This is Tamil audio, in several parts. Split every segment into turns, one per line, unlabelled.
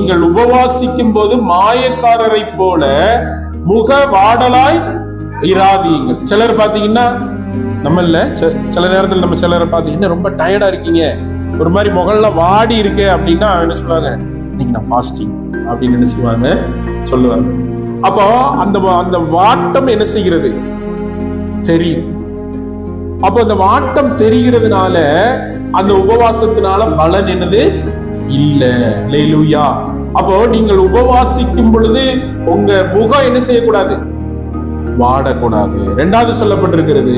நீங்கள் உபவாசிக்கும் போது மாயக்காரரை போல முக வாடலாய் இராதீங்கள் சிலர் பாத்தீங்கன்னா நம்ம இல்ல சில- நேரத்தில் நேரத்துல நம்ம சிலரை பாத்தீங்கன்னா ரொம்ப டயர்டா இருக்கீங்க. ஒரு மாதிரி முகல்ல வாடி இருக்கு அப்படின்னா என்ன சொல்லுவாங்க? இன்னைக்கு நான் ஃபாஸ்டிங் அப்படின்னு என்ன செய்வாங்க சொல்லுவாங்க. அப்போ அந்த அந்த வாட்டம் என்ன செய்கிறது? தெரியும். அப்போ அந்த வாட்டம் தெரிகிறதுனால அந்த உபவாசத்தினால பலன் என்னது? இல்லை. லேலூயா அப்போ நீங்கள் உபவாசிக்கும் பொழுது உங்க முகம் என்ன செய்யக்கூடாது? வாடக்கூடாது. ரெண்டாவது சொல்லப்பட்டிருக்கிறது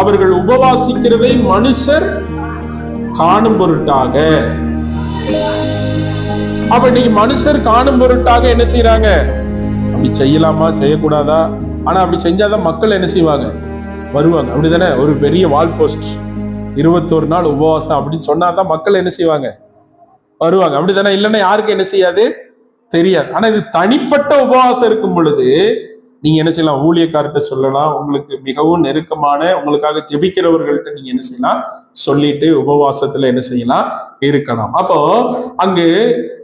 அவர்கள் உபவாசிக்கிறதை மனுஷர் காணும் பொருட்டாக. அப்ப நீ மனுஷர் காணும் பொருட்டாக என்ன செய்யறாங்க அப்படி செய்யலாமா? செய்யக்கூடாதா? ஆனா அப்படி செஞ்சாதான் மக்கள் என்ன செய்வாங்க? வருவாங்க. அப்படிதானே? ஒரு பெரிய வால் போஸ்ட் இருபத்தோரு நாள் உபவாசம் அப்படின்னு சொன்னாதான் மக்கள் என்ன செய்வாங்க? வருவாங்க. அப்படித்தானே? இல்லைன்னா யாருக்கு என்ன செய்யாது? தெரியாது. ஆனா இது தனிப்பட்ட உபவாசம் இருக்கும் பொழுது நீங்க என்ன செய்யலாம்? ஊழியக்கார்கிட்ட சொல்லலாம். உங்களுக்கு மிகவும் நெருக்கமான உங்களுக்காக ஜெபிக்கிறவர்கள்ட்ட நீங்க என்ன செய்யலாம்? சொல்லிட்டு உபவாசத்துல என்ன செய்யலாம்? இருக்கலாம். அப்போ அங்கு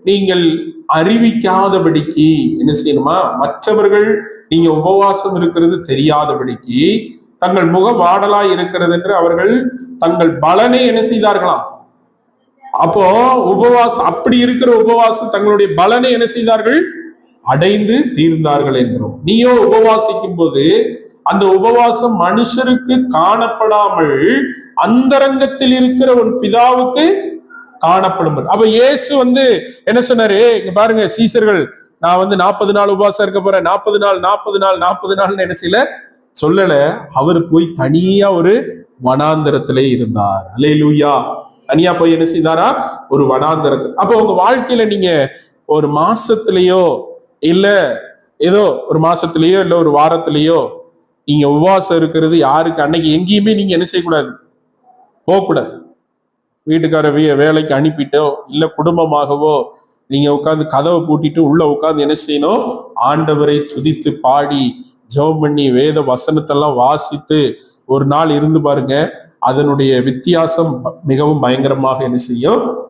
நீங்கள் அறிவிக்காதபடிக்கு என்ன செய்யணுமா? மற்றவர்கள் நீங்க உபவாசம் இருக்கிறது தெரியாதபடிக்கு தங்கள் முக வாடலா இருக்கிறது என்று அவர்கள் தங்கள் பலனை என்ன செய்தார்களாம்? அப்போ உபவாசம் அப்படி இருக்கிற உபவாசம் தங்களுடைய பலனை என்ன செய்தார்கள்? அடைந்து தீர்ந்தார்கள் என்கிறோம் நீயோ உபவாசிக்கும் போது அந்த உபவாசம் மனுஷருக்கு காணப்படாமல் அந்தரங்கத்தில் இருக்கிற உன் பிதாவுக்கு காணப்படும் அப்ப இயேசு வந்து என்ன சொன்னாரு? இங்க பாருங்க சீசர்கள் நான் வந்து நாற்பது நாள் உபவாசம் இருக்க போறேன். நாற்பது நாள் நாற்பது நாள் நாற்பது நாள்னு என்ன செய்யல? சொல்லல அவர் போய் தனியா ஒரு வனாந்தரத்திலே இருந்தார். அலேலூயா தனியா போய் என்ன செய்தாரா? ஒரு வனாந்தரத்தில் அப்போ உங்க வாழ்க்கையில நீங்க ஒரு மாசத்திலேயோ இல்ல ஏதோ ஒரு மாசத்திலேயோ இல்ல ஒரு வாரத்திலேயோ நீங்க உபவாசம் இருக்கிறது யாருக்கு? அன்னைக்கு எங்கேயுமே நீங்க என்ன செய்யக்கூடாது? போகக்கூடாது. வீட்டுக்கார வே வேலைக்கு அனுப்பிட்டோ இல்ல குடும்பமாகவோ நீங்க உட்காந்து கதவை பூட்டிட்டு உள்ள உட்காந்து என்ன செய்யணும்? ஆண்டவரை துதித்து பாடி ஜெபம் பண்ணி வேத வசனத்தெல்லாம் வாசித்து ஒரு நாள் இருந்து பாருங்க. அதனுடைய வித்தியாசம் மிகவும் பயங்கரமாக என்ன செய்யும்?